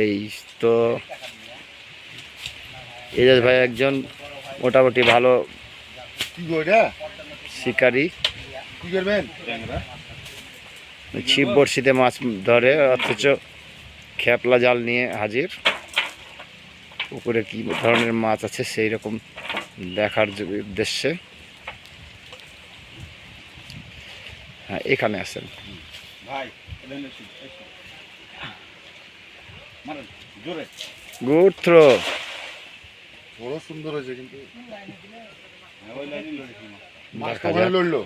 এই তো এজাজ ভাই একজন মোটামুটি ভালো শিকারী। ছিপ বড়শিতে মাছ ধরে অথচ খেপলা জাল নিয়ে হাজির। পুকুরে কি ধরনের মাছ আছে সেই রকম দেখার যে উদ্দেশ্যে। হ্যাঁ এখানে আছেন ভাই। মারেন, জোরে। গুড থ্রো বড় সুন্দর হয়েছে কিন্তু। যাক লড়লো।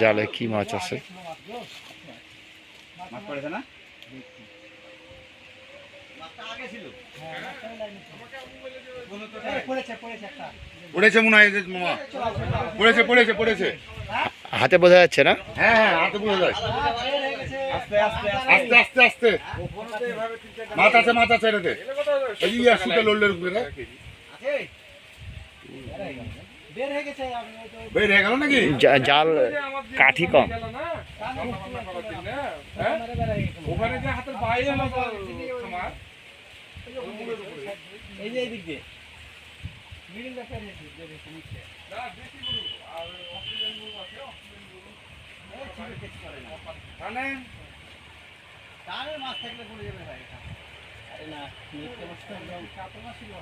জালে কি মাছ আছে? মাছ পড়েছে না? পড়েছে মনে হয় মামা। পড়েছে পড়েছে পড়েছে। হাতে বোঝা যাচ্ছে না? হ্যাঁ হ্যাঁ হাতে বোঝা যায়। আস্তে আস্তে আস্তে। মাছ আছে মাছ আছে এটাতে এই যে আসুতে লড়লে উপরে বের হয়ে গেল নাকি? জাল কাঠি কম। ওখানে যে হাতের বাইরে এই যে এইদিক দিয়ে। মাছ থাকলে পড়ে যাবে ভাই এটা। আরে না মাছ একদম ছিল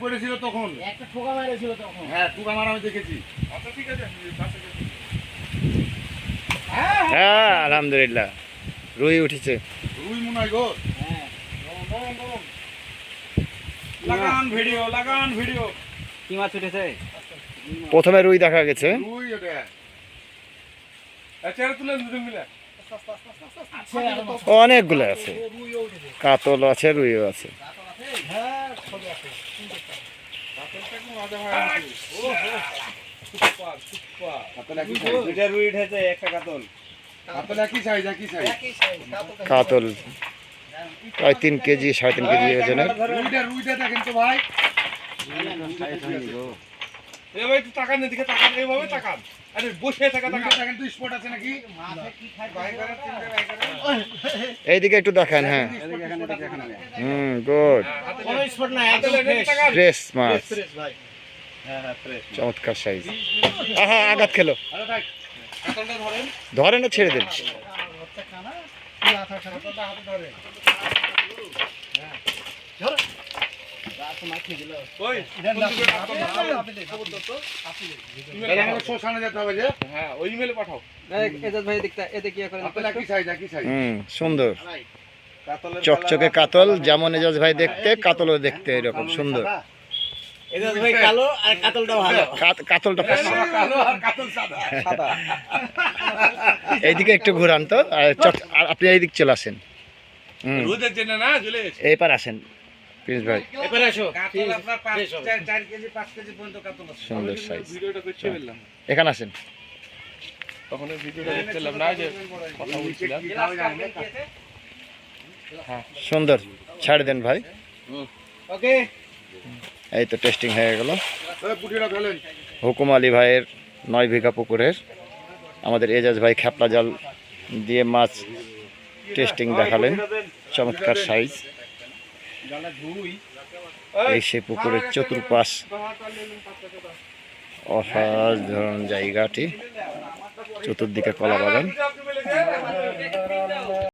পড়েছিল তখন? একটা ঠোকা মেরেছিল তখন। হ্যাঁ টুকা মারা আমি দেখেছি। আচ্ছা ঠিক আছে বাসে হ্যাঁ আলহামদুলিল্লাহ। রুই উঠেছে। রুই মনে হয়। গো হ্যাঁ লাগান ভিডিও লাগান ভিডিও। কি মাছ উঠেছে? প্রথমে রুই দেখা গেছে। রুই ওটা। চেয়ার তুলে দুজন মিলে। অনেকগুলো আছে। কাতল আছে রুইও আছে। কাতল প্রায় তিন কেজি সাড়ে তিন কেজি ওজনের। এইদিকে একটু দেখান হ্যাঁ। হুম গুড ফ্রেশ মাছ। হ্যাঁ হ্যাঁ চমৎকার সাইজ আহা আঘাত খেলো। ধরেন। ধরে না ছেড়ে দেন। সুন্দর। চকচকে কাতল যেমন এজাজ ভাই দেখতে কাতলও দেখতে এরকম সুন্দর। ভাই কালো আর কাতলটা ভালো। কাতলটা কালো আর কাতল সাদা। এইদিকে একটু ঘুরান তো আর আপনি এইদিক চলে আসেন। রোদের জন্য না চলে এইবার আসেন প্রিন্স ভাই। এবারে আসো। আপনার পাঁচ ফ্রেশ হবে। চার চার কেজি পাঁচ কেজি পর্যন্ত কাতল আছে। সুন্দর সাইজ ভিডিওটা করতে বললাম। এখানে আসেন। তখন ভিডিওটা দেখছিলাম না যে কথা বলছিলাম। সুন্দর। ছাড় দেন ভাই। ওকে। এই তো টেস্টিং হয়ে গেল। হুকুম আলী ভাইয়ের নয় বিঘা পুকুরের আমাদের এজাজ ভাই খেপলা জাল দিয়ে মাছ টেস্টিং দেখালেন। চমৎকার সাইজ এই সে পুকুরের চতুর্পাশ অসাধারণ জায়গাটি। চতুর্দিকে কলা বাগান।